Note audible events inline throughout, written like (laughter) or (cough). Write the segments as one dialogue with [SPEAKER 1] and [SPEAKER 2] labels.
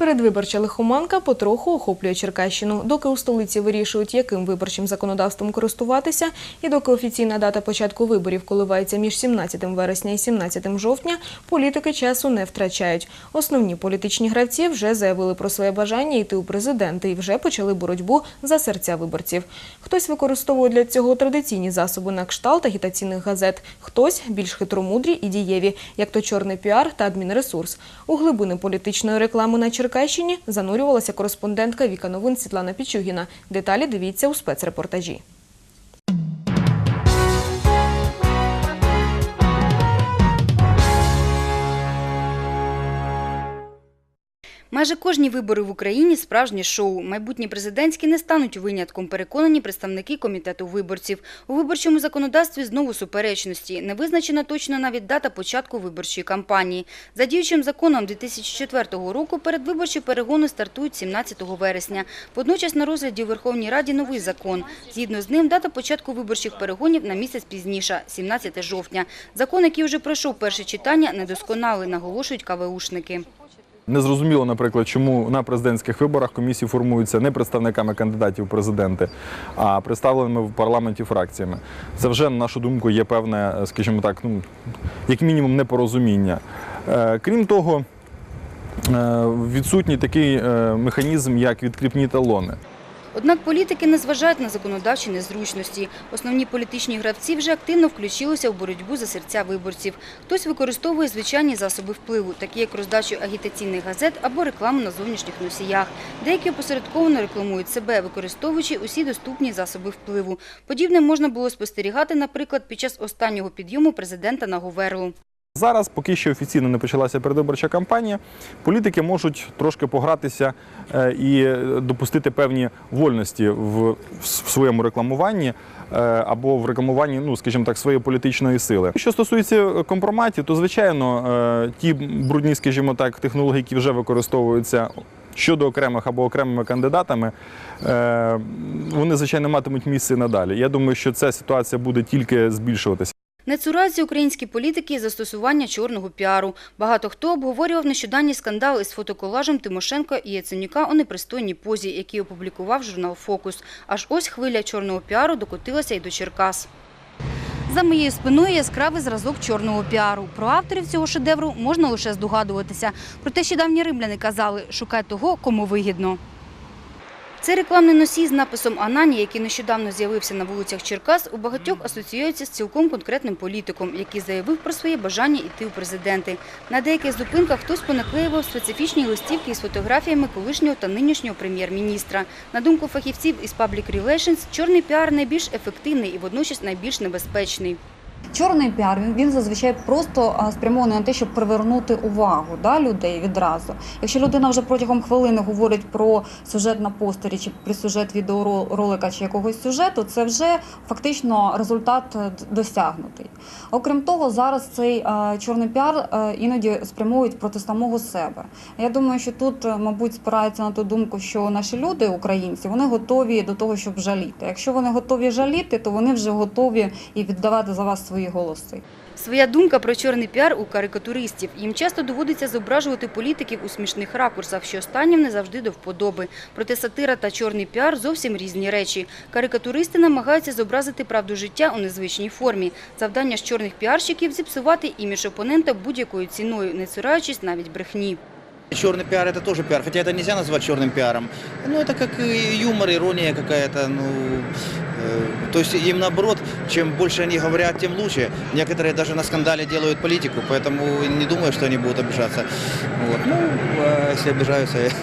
[SPEAKER 1] Передвиборча лихоманка потроху охоплює Черкащину. Доки у столиці вирішують, яким виборчим законодавством користуватися, і доки офіційна дата початку виборів коливається між 17 вересня і 17 жовтня, політики часу не втрачають. Основні політичні гравці вже заявили про своє бажання йти у президенти і вже почали боротьбу за серця виборців. Хтось використовує для цього традиційні засоби на кшталт агітаційних газет, хтось більш хитромудрі і дієві, як то чорний піар та адмінресурс. У глибини політичної реклами на Черкащині занурювалася кореспондентка Віка Новин Світлана Пічугіна. Деталі дивіться у спецрепортажі.
[SPEAKER 2] Майже кожні вибори в Україні справжнє шоу. Майбутні президентські не стануть винятком, переконані представники комітету виборців. У виборчому законодавстві знову суперечності. Не визначена точно навіть дата початку виборчої кампанії. За діючим законом 2004 року передвиборчі перегони стартують 17 вересня. Водночас на розгляді у Верховній Раді новий закон. Згідно з ним, дата початку виборчих перегонів на місяць пізніше – 17 жовтня. Закон, який вже пройшов перше читання, недосконалий, наголошують КВУшники.
[SPEAKER 3] Незрозуміло, наприклад, чому на президентських виборах комісії формуються не представниками кандидатів в президенти, а представленими в парламенті фракціями. Це вже, на нашу думку, є певне, скажімо так, ну як мінімум, непорозуміння. Е, Крім того, е, відсутній такий е, механізм, як відкріпні талони.
[SPEAKER 2] Однак політики не зважають на законодавчі незручності. Основні політичні гравці вже активно включилися в боротьбу за серця виборців. Хтось використовує звичайні засоби впливу, такі як роздачу агітаційних газет або рекламу на зовнішніх носіях. Деякі опосередковано рекламують себе, використовуючи усі доступні засоби впливу. Подібне можна було спостерігати, наприклад, під час останнього підйому президента на Говерлу.
[SPEAKER 3] Зараз, поки що офіційно не почалася передвиборча кампанія, політики можуть трошки погратися е, і допустити певні вольності в, в своєму рекламуванні е, або в рекламуванні, ну скажімо так, своєї політичної сили. Що стосується компроматів, то звичайно е, ті брудні, скажімо так, технології, які вже використовуються. Щодо окремих або окремими кандидатами, вони звичайно матимуть місце і надалі. Я думаю, що ця ситуація буде тільки збільшуватися.
[SPEAKER 2] Не цураються українські політики і застосування чорного піару. Багато хто обговорював нещодавні скандали із фотоколажем Тимошенко і Яценюка у непристойній позі, який опублікував журнал «Фокус». Аж ось хвиля чорного піару докотилася й до Черкас. За моєю спиною яскравий зразок чорного піару. Про авторів цього шедевру можна лише здогадуватися. Проте ще давні римляни казали – шукай того, кому вигідно. Цей рекламний носій з написом «Анані», який нещодавно з'явився на вулицях Черкас, у багатьох асоціюється з цілком конкретним політиком, який заявив про своє бажання йти у президенти. На деяких зупинках хтось понаклеював специфічні листівки із фотографіями колишнього та нинішнього прем'єр-міністра. На думку фахівців із Public Relations, чорний піар найбільш ефективний і водночас найбільш небезпечний.
[SPEAKER 4] Чорний піар він, він зазвичай просто спрямований на те, щоб привернути увагу да, людей відразу. Якщо людина вже протягом хвилини говорить про сюжет на постері чи про сюжет відеоролика чи якогось сюжету, це вже фактично результат е, досягнутий. Окрім того, зараз цей а, чорний піар а, іноді спрямовують проти самого себе. Я думаю, що тут, е, мабуть, спирається на ту думку, що наші люди, українці, вони готові до того, щоб жаліти. Якщо вони готові жаліти, то вони вже готові і віддавати за вас свої голоси.
[SPEAKER 2] Своя думка про чорний піар у карикатуристів. Їм часто доводиться зображувати політиків у смішних ракурсах, що останнім не завжди до вподоби. Проте сатира та чорний піар – зовсім різні речі. Карикатуристи намагаються зобразити правду життя у незвичній формі. Завдання ж чорних піарщиків – зіпсувати імідж опонента будь-якою ціною, не цураючись навіть брехні.
[SPEAKER 5] Черный пиар это тоже пиар, хотя это нельзя назвать черным пиаром. Ну, это как и юмор, ирония какая-то, ну, э, то есть им наоборот, чем больше они говорят, тем лучше. Некоторые даже на скандале делают политику, поэтому не думаю, что они будут обижаться. Вот. Ну, а если обижаются, это (laughs)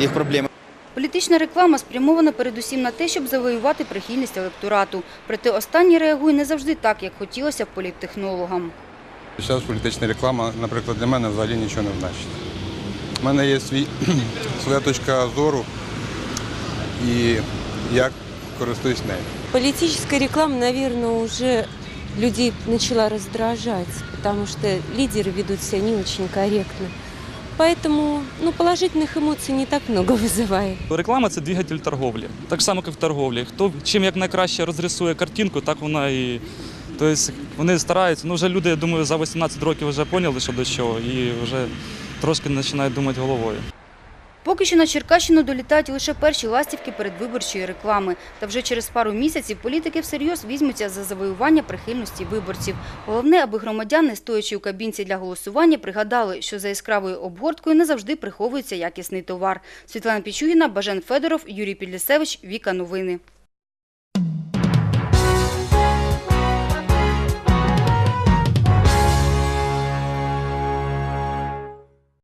[SPEAKER 5] их проблема.
[SPEAKER 2] Політична реклама спрямована передусім на те, щоб завоювати прихильність електорату. Проте останній реагує не завжди так, як хотілося б політтехнологам.
[SPEAKER 6] Зараз політична реклама, наприклад, для мене взагалі нічого не значить. У мене є свій, (clears throat) своя точка зору і я користуюсь нею.
[SPEAKER 7] Политическая реклама, наверное, уже людей начала раздражать, потому что лидеры ведут себя не очень корректно. Поэтому ну, положительных эмоций не так много (laughs) вызывает.
[SPEAKER 8] Реклама це двигатель торговлі. Так само, як в торговлі. Хто чим як найкраще розрисує картинку, так вона і. Тобто вони стараються. Ну вже люди, я думаю, за 18 років вже поняли, що до чого, і вже трошки починають думати головою.
[SPEAKER 2] Поки що на Черкащину долітають лише перші ластівки передвиборчої реклами. Та вже через пару місяців політики всерйоз візьмуться за завоювання прихильності виборців. Головне, аби громадяни, стоячи у кабінці для голосування, пригадали, що за яскравою обгорткою не завжди приховується якісний товар. Світлана Пічугіна, Бажен Федоров, Юрій Підлісевич, Віка Новини.